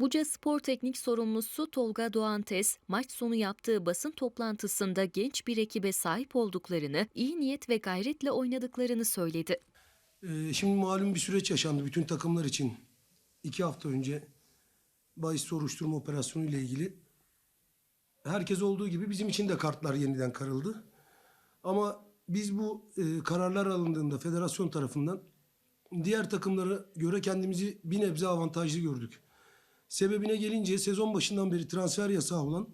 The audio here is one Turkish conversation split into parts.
Buca Spor Teknik Sorumlusu Tolga Doğantes, maç sonu yaptığı basın toplantısında genç bir ekibe sahip olduklarını, iyi niyet ve gayretle oynadıklarını söyledi. Ee, şimdi malum bir süreç yaşandı bütün takımlar için. İki hafta önce bahis soruşturma operasyonu ile ilgili. Herkes olduğu gibi bizim için de kartlar yeniden karıldı. Ama biz bu e, kararlar alındığında federasyon tarafından diğer takımlara göre kendimizi bir nebze avantajlı gördük. Sebebine gelince sezon başından beri transfer yasağı olan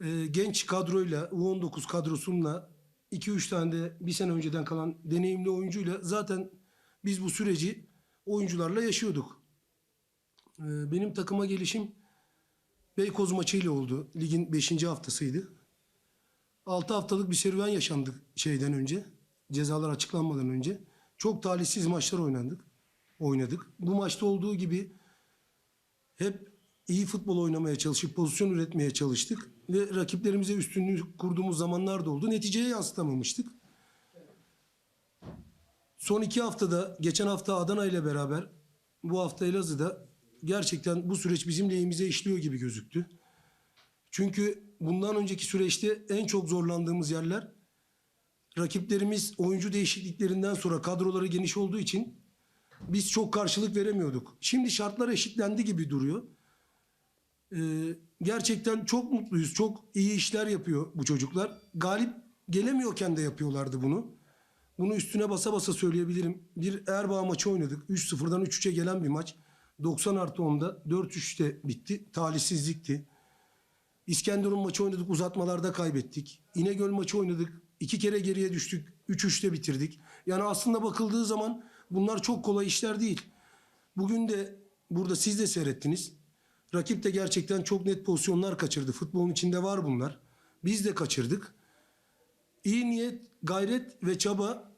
e, genç kadroyla, U19 kadrosunla 2-3 tane de bir sene önceden kalan deneyimli oyuncuyla zaten biz bu süreci oyuncularla yaşıyorduk. E, benim takıma gelişim Beykoz maçıyla oldu. Ligin 5. haftasıydı. 6 haftalık bir serüven yaşandı şeyden önce. Cezalar açıklanmadan önce. Çok talihsiz maçlar oynandık. Oynadık. Bu maçta olduğu gibi hep iyi futbol oynamaya çalışıp pozisyon üretmeye çalıştık. Ve rakiplerimize üstünlük kurduğumuz zamanlar da oldu. Neticeye yansıtamamıştık. Son iki haftada, geçen hafta Adana ile beraber, bu hafta Elazığ'da gerçekten bu süreç bizim lehimize işliyor gibi gözüktü. Çünkü bundan önceki süreçte en çok zorlandığımız yerler rakiplerimiz oyuncu değişikliklerinden sonra kadroları geniş olduğu için biz çok karşılık veremiyorduk. Şimdi şartlar eşitlendi gibi duruyor. Ee, gerçekten çok mutluyuz. Çok iyi işler yapıyor bu çocuklar. Galip gelemiyorken de yapıyorlardı bunu. Bunu üstüne basa basa söyleyebilirim. Bir Erbaa maçı oynadık. 3-0'dan 3-3'e gelen bir maç. 90 artı 10'da 4-3'te bitti. Talihsizlikti. İskenderun maçı oynadık. Uzatmalarda kaybettik. İnegöl maçı oynadık. iki kere geriye düştük. 3-3'te bitirdik. Yani aslında bakıldığı zaman bunlar çok kolay işler değil. Bugün de burada siz de seyrettiniz. Rakip de gerçekten çok net pozisyonlar kaçırdı. Futbolun içinde var bunlar. Biz de kaçırdık. İyi niyet, gayret ve çaba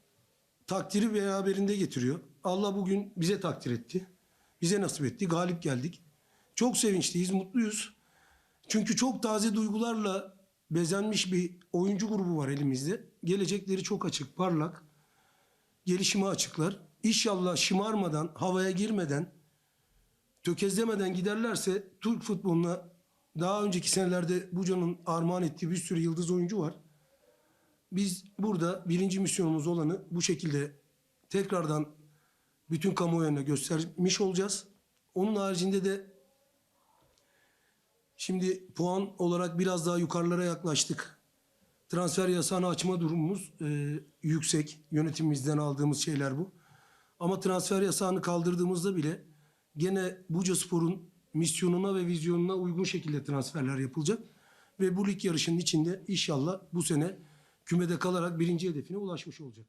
takdiri beraberinde getiriyor. Allah bugün bize takdir etti. Bize nasip etti. Galip geldik. Çok sevinçliyiz, mutluyuz. Çünkü çok taze duygularla bezenmiş bir oyuncu grubu var elimizde. Gelecekleri çok açık, parlak. Gelişime açıklar. İnşallah şımarmadan, havaya girmeden, tökezlemeden giderlerse Türk futboluna daha önceki senelerde Buca'nın armağan ettiği bir sürü yıldız oyuncu var. Biz burada birinci misyonumuz olanı bu şekilde tekrardan bütün kamuoyuna göstermiş olacağız. Onun haricinde de şimdi puan olarak biraz daha yukarılara yaklaştık. Transfer yasağını açma durumumuz e, yüksek. Yönetimimizden aldığımız şeyler bu. Ama transfer yasağını kaldırdığımızda bile gene Buca Spor'un misyonuna ve vizyonuna uygun şekilde transferler yapılacak. Ve bu lig yarışının içinde inşallah bu sene kümede kalarak birinci hedefine ulaşmış olacak.